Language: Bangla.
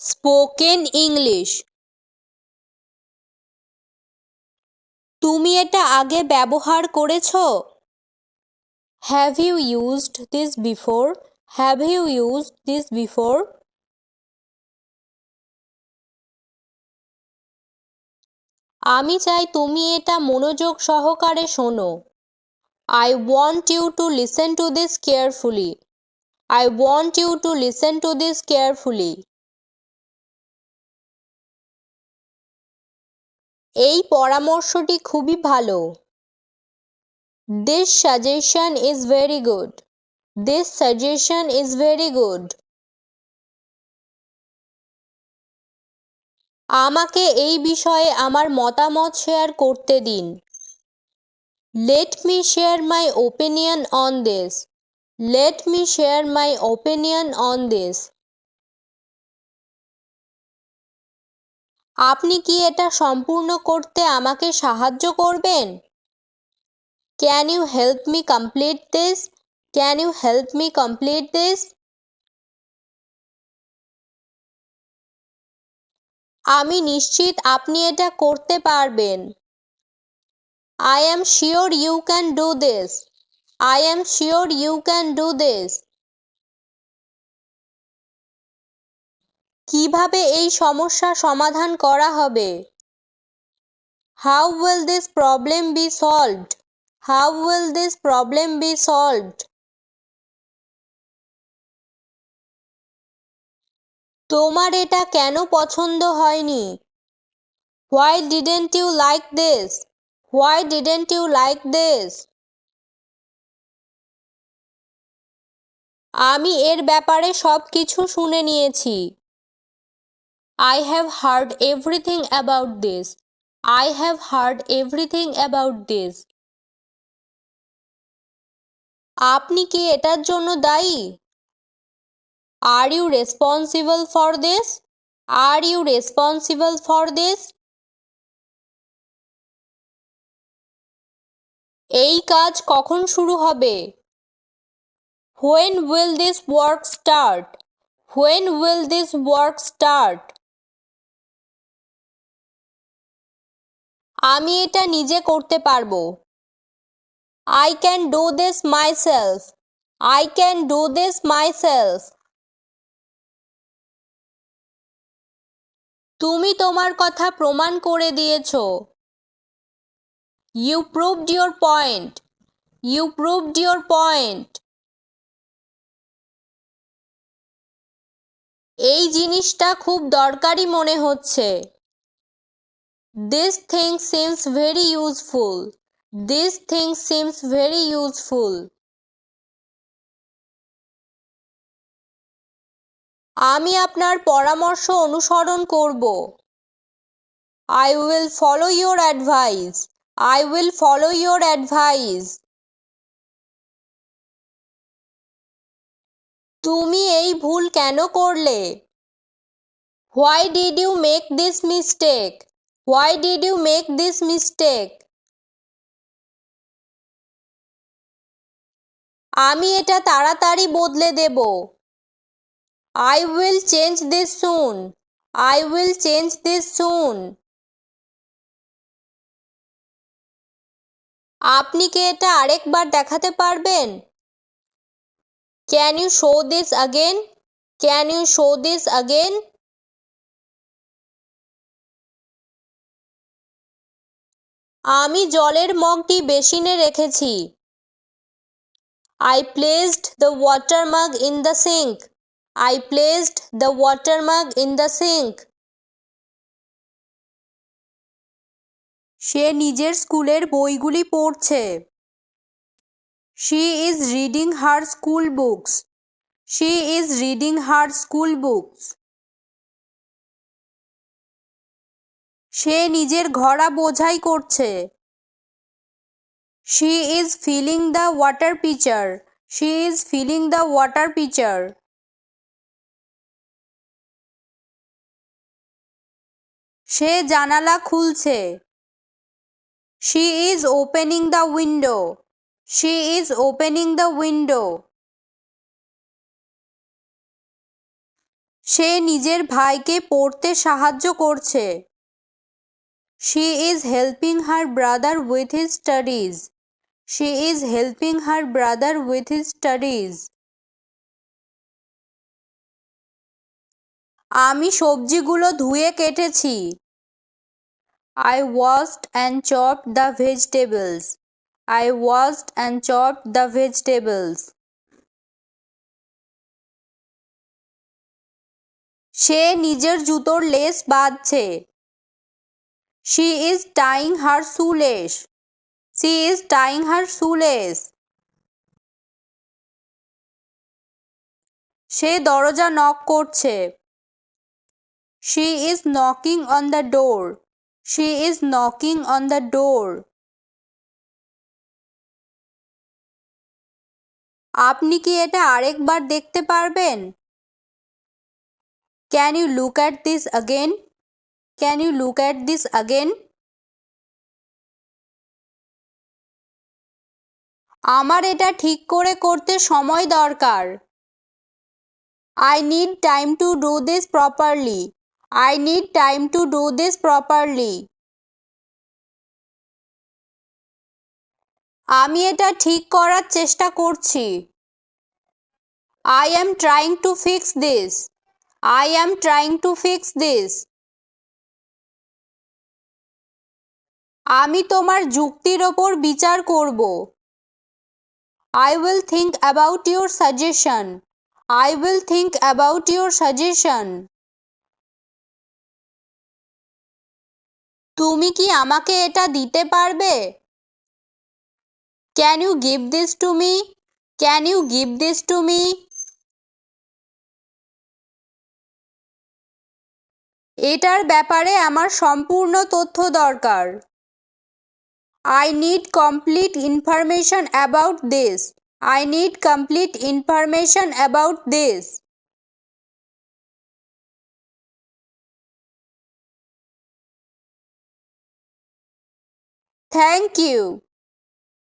Spoken English. তুমি এটা আগে ব্যবহার করেছ? Have you used this before have you used this before আমি চাই তুমি এটা মনোযোগ সহকারে শোনো। I want you to listen to this carefully I want you to listen to this carefully এই পরামর্শটি খুবই ভালো। This suggestion is very good this suggestion is very good আমাকে এই বিষয়ে আমার মতামত শেয়ার করতে দিন। Let me share my opinion on this let me share my opinion on this আপনি কি এটা সম্পূর্ণ করতে আমাকে সাহায্য করবেন? Can you help me complete this can you help me complete this আমি নিশ্চিত আপনি এটা করতে পারবেন। I am sure you can do this I am sure you can do this কীভাবে এই সমস্যা সমাধান করা হবে? How will this problem be solved how will this problem be solved তোমার এটা কেন পছন্দ হয়নি? Why didn't you like this why didn't you like this আমি এর ব্যাপারে সব কিছু শুনে নিয়েছি। I have heard everything about this I have heard everything about this আপনি কি এটার জন্য দায়ী? Are you responsible for this are you responsible for this এই কাজ কখন শুরু হবে? When will this work start when will this work start আমি এটা নিজে করতে পারব। I can do this myself I can do this myself তুমি তোমার কথা প্রমাণ করে দিয়েছ। You proved your point you proved your point এই জিনিসটা খুব দরকারি মনে হচ্ছে। This thing seems very useful this thing seems very useful আমি আপনার পরামর্শ অনুসরণ করব। I will follow your advice I will follow your advice তুমি এই ভুল কেন করলে? Why did you make this mistake why did you make this mistake আমি এটা তাড়াতাড়ি বদলে দেব। I will change this soon I will change this soon আপনি কি এটা আরেকবার দেখাতে পারবেন? Can you show this again can you show this again আমি জলের মগটি বেসিনে রেখেছি। I placed the water mug in the sink I placed the water mug in the sink সে নিজের স্কুলের বইগুলি পড়ছে। She is reading her school books she is reading her school books সে নিজের ঘোড়া বোঝাই করছে। She is filling the water pitcher she is filling the water pitcher সে জানালা খুলছে। She is opening the window she is opening the window সে নিজের ভাইকে পড়তে সাহায্য করছে। She is helping her brother with his studies she is helping her brother with his studies আমি সবজিগুলো ধুয়ে কেটেছি। I washed and chopped the vegetables I washed and chopped the vegetables সে নিজের জুতোর লেস বাঁধছে। She is tying her shoelaces she is tying her shoelaces সে দরজা নক করছে। She is knocking on the door she is knocking on the door আপনি কি এটা আরেকবার দেখতে পারবেন? Can you look at this again can you look at this again আমার এটা ঠিক করে করতে সময় দরকার। I need time to do this properly I need time to do this properly আমি এটা ঠিক করার চেষ্টা করছি। I am trying to fix this I am trying to fix this আমি তোমার যুক্তির ওপর বিচার করব। I will think about your suggestion I will think about your suggestion তুমি কি আমাকে এটা দিতে পারবে? Can you give this to me can you give this to me এটার ব্যাপারে আমার সম্পূর্ণ তথ্য দরকার। I need complete information about this. I need complete information about this. Thank you.